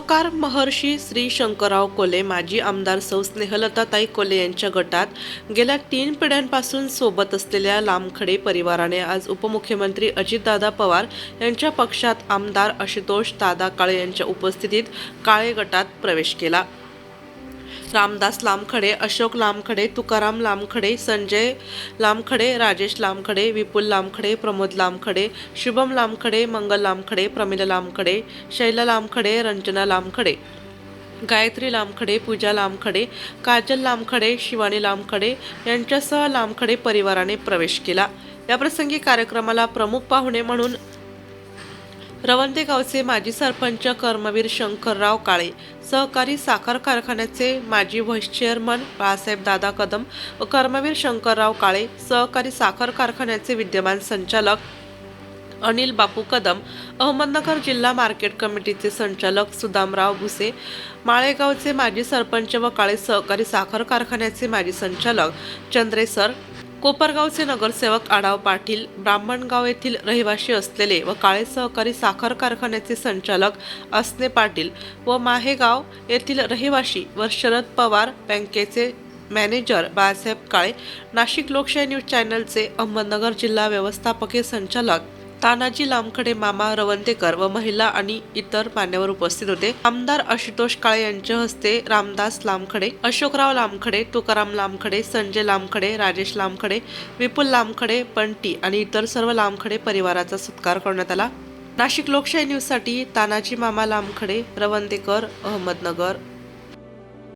सहकार महर्षी श्री शंकरराव कोले माजी आमदार सौ स्नेहलताताई कोले यांच्या गटात गेल्या तीन पिढ्यांपासून सोबत असलेल्या लामखडे परिवाराने आज उपमुख्यमंत्री अजितदादा पवार यांच्या पक्षात आमदार आशुतोष दादा काळे यांच्या उपस्थितीत काळे गटात प्रवेश केला. रामदास लामखडे अशोक लामखडे तुकाराम लामखडे संजय लामखडे राजेश लामखडे विपुल लामखडे प्रमोद लामखडे शुभम लामखडे मंगल लामखडे प्रमिला लामखडे शैला लामखडे रंजना लामखडे गायत्री लामखडे पूजा लामखडे काजल लामखडे शिवानी लामखडे यांच्यासह लामखडे परिवाराने प्रवेश केला. याप्रसंगी कार्यक्रमाला प्रमुख पाहुणे म्हणून रवंदे गावचे माजी सरपंच कर्मवीर शंकरराव काळे सहकारी साखर कारखान्याचे माजी व्हाईस चेअरमन बाळासाहेब दादा कदम व कर्मवीर शंकरराव काळे सहकारी साखर कारखान्याचे विद्यमान संचालक अनिल बापू कदम अहमदनगर जिल्हा मार्केट कमिटीचे संचालक सुदामराव भुसे माळेगावचे माजी सरपंच व काळे सहकारी साखर कारखान्याचे माजी संचालक चंद्रेसर कोपरगावचे नगरसेवक आडाव पाटील ब्राह्मणगाव येथील रहिवाशी असलेले व काळे सहकारी साखर कारखान्याचे संचालक असने पाटील व माहेगाव येथील रहिवाशी व शरद पवार बँकेचे मॅनेजर बाळासाहेब काळे नाशिक लोकशाही न्यूज चॅनलचे अहमदनगर जिल्हा व्यवस्थापकीय संचालक तानाजी लामखडे मामा रवंतेकर व महिला आणि इतर मान्यवर उपस्थित होते. आमदार आशुतोष काळे यांच्या हस्ते रामदास लामखडे अशोकराव लामखडे तुकाराम लामखडे संजय लामखडे राजेश लामखडे विपुल लामखडे पंटी आणि इतर सर्व लामखडे परिवाराचा सत्कार करण्यात आला. नाशिक लोकशाही न्यूजसाठी तानाजी मामा लामखडे रवंतेकर अहमदनगर.